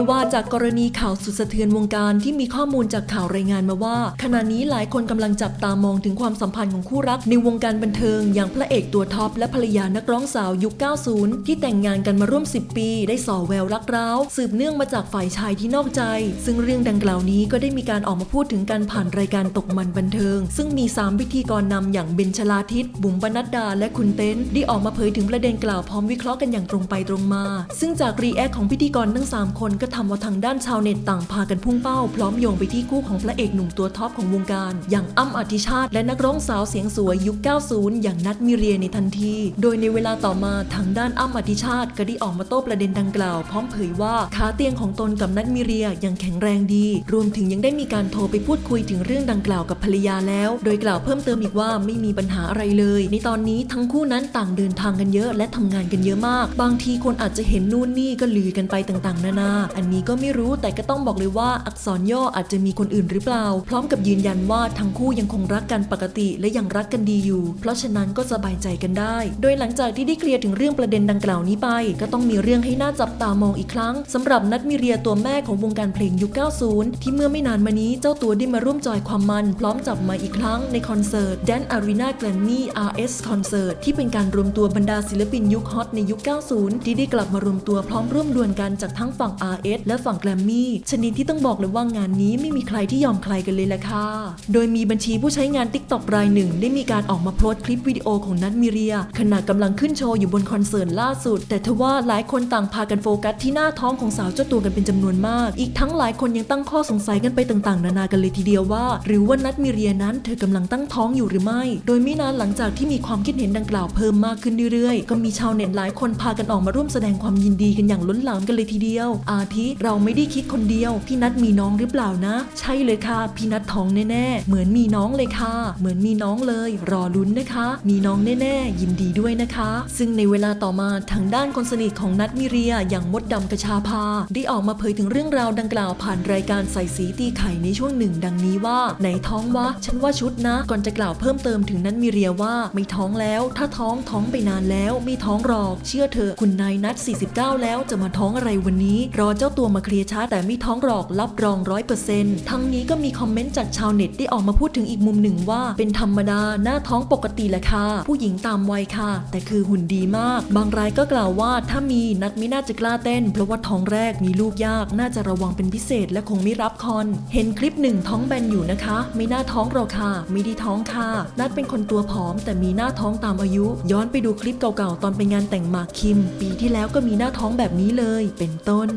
ได้ว่าจากกรณีข่าวสุดสะเทือนวงการที่มีข้อมูลจากข่าวรายงานมาว่า ขณะนี้หลายคนกำลังจับตามองถึงความสัมพันธ์ของคู่รักในวงการบันเทิง อย่างพระเอกตัวท็อปและภรรยานักร้องสาวยุค 90 ที่แต่งงานกันมาร่วม 10 ปี ได้ส่อแววรักร้าว สืบเนื่องมาจากฝ่ายชายที่นอกใจ ซึ่งเรื่องดังกล่าวนี้ก็ได้มีการออกมาพูดถึงการผ่านรายการตกมันบันเทิง ซึ่งมี 3 พิธีกรนำอย่างเบนชลาทิศบุ๋มปนัดดา และคุณเต้นได้ออกมาเผยถึงประเด็นกล่าวพร้อมวิเคราะห์กันอย่างตรงไปตรงมา ซึ่งจากรีแอคของพิธีกรทั้ง 3 คนก็ทำเอาทางด้านชาวเน็ตต่างพากันพุ่งเป้า พร้อมโยงไปที่คู่ของพระเอกหนุ่มตัวท็อปของวงการ อย่างอ้ำอธิชาติ และนักร้องสาวเสียงสวยยุค 90 อย่างนัทมิเรียในทันที โดยในเวลาต่อมาทางด้านอ้ำอธิชาติ ก็ได้ออกมาโต้ประเด็นดังกล่าว พร้อมเผยว่าขาเตียงของตนกับนัทมิเรียยังแข็งแรงดี รวมถึงยังได้มีการโทรไปพูดคุยถึงเรื่องดังกล่าวกับภรรยาแล้ว โดยกล่าวเพิ่มเติมอีกว่าไม่มีปัญหาอะไรเลย ในตอนนี้ทั้งคู่นั้นต่างเดินทางกันเยอะ และทำงานกันเยอะมาก บางทีคนอาจจะเห็นนู่นนี่ก็ลือกันไปต่างๆ นานาอันนี้ก็ไม่รู้แต่ก็ต้องบอกเลยว่าอักษรย่ออาจจะมีคนอื่นหรือเปล่า พร้อมกับยืนยันว่าทั้งคู่ยังคงรักกันปกติและยังรักกันดีอยู่ เพราะฉะนั้นก็สบายใจกันได้ โดยหลังจากที่ได้เคลียร์ถึงเรื่องประเด็นดังกล่าวนี้ไป ก็ต้องมีเรื่องให้น่าจับตามองอีกครั้งสำหรับนัทมิเรียตัวแม่ของวงการเพลงยุค 90 ที่เมื่อไม่นานมานี้เจ้าตัวได้มาร่วมจอยความมัน พร้อมจับมาอีกครั้งในคอนเสิร์ต Dan Arena Grammy RS Concert ที่เป็นการรวมตัวบรรดาศิลปินยุคฮอตในยุค 90 ที่ได้กลับมารวมตัวพร้อมร่วมดวลกันจากทั้งฝั่ง RS และฝั่ง Grammy ชนิดที่ต้องบอกเลยว่างานนี้ไม่มีใครที่ยอมใครกันเลยละค่ะ โดยมีบัญชีผู้ใช้งาน TikTok รายหนึ่ง ได้มีการออกมาโพสต์คลิปวิดีโอของนัทมิเรีย ขณะกำลังขึ้นโชว์อยู่บนคอนเสิร์ตล่าสุด แต่ทว่าหลายคนต่างพากันโฟกัสที่หน้าท้องของสาวเจ้าตัวกันเป็นจำนวนมาก อีกทั้งหลายคนยังตั้งข้อสงสัยกันไปต่างๆ นานากันเลยทีเดียวว่า หรือว่านัทมิเรียนั้นเธอกำลังตั้งท้องอยู่หรือไม่ โดยไม่นานหลังจากที่มีความคิดเห็นดังกล่าวเพิ่มมากขึ้นเรื่อยๆ ก็มีชาวเน็ตหลายคนพากันออกมาร่วมแสดงความยินดีกันอย่างล้นหลามกันเลยทีเดียวอาทิเราไม่ได้คิดคนเดียว พี่นัทมีน้องหรือเปล่านะ ใช่เลยค่ะ พี่นัทท้องแน่ๆ เหมือนมีน้องเลยค่ะ เหมือนมีน้องเลย รอลุ้นนะคะ มีน้องแน่ๆ ยินดีด้วยนะคะ ซึ่งในเวลาต่อมาทางด้านคนสนิทของนัทมิเรียอย่างมดดำกระชาภาได้ออกมาเผยถึงเรื่องราวดังกล่าวผ่านรายการใส่สีตีไข่ในช่วงหนึ่ง ดังนี้ว่าไหนท้องวะฉันว่าชุดนะ ก่อนจะกล่าวเพิ่มเติมถึงนัทมิเรียว่าไม่ท้องแล้ว ถ้าท้องท้องไปนานแล้ว ไม่ท้องหรอก เชื่อเถอะคุณนายนัท49 แล้วจะมาท้องอะไรวันนี้รอเจ้าตัวมาเคลียร์ช้าแต่ไม่ท้องหรอกรับรองร้อยเปอร์เซ็นต์ทั้งนี้ก็มีคอมเมนต์จากชาวเน็ตได้ออกมาพูดถึงอีกมุมหนึ่งว่า เป็นธรรมดาหน้าท้องปกติแหละค่ะ ผู้หญิงตามวัยค่ะ แต่คือหุ่นดีมาก บางรายก็กล่าวว่าถ้ามีนัทไม่น่าจะกล้าเต้น เพราะว่าท้องแรกมีลูกยากน่าจะระวังเป็นพิเศษและคงไม่รับคอน เห็นคลิปหนึ่งท้องแบนอยู่นะคะ ไม่น่าท้องหรอกค่ะไม่ได้ท้องค่ะนัทเป็นคนตัวผอม แต่มีหน้าท้องตามอายุ ย้อนไปดูคลิปเก่าๆตอนไปงานแต่งหมากคิม ปีที่แล้วก็มีหน้าท้องแบบนี้เลย เป็นต้น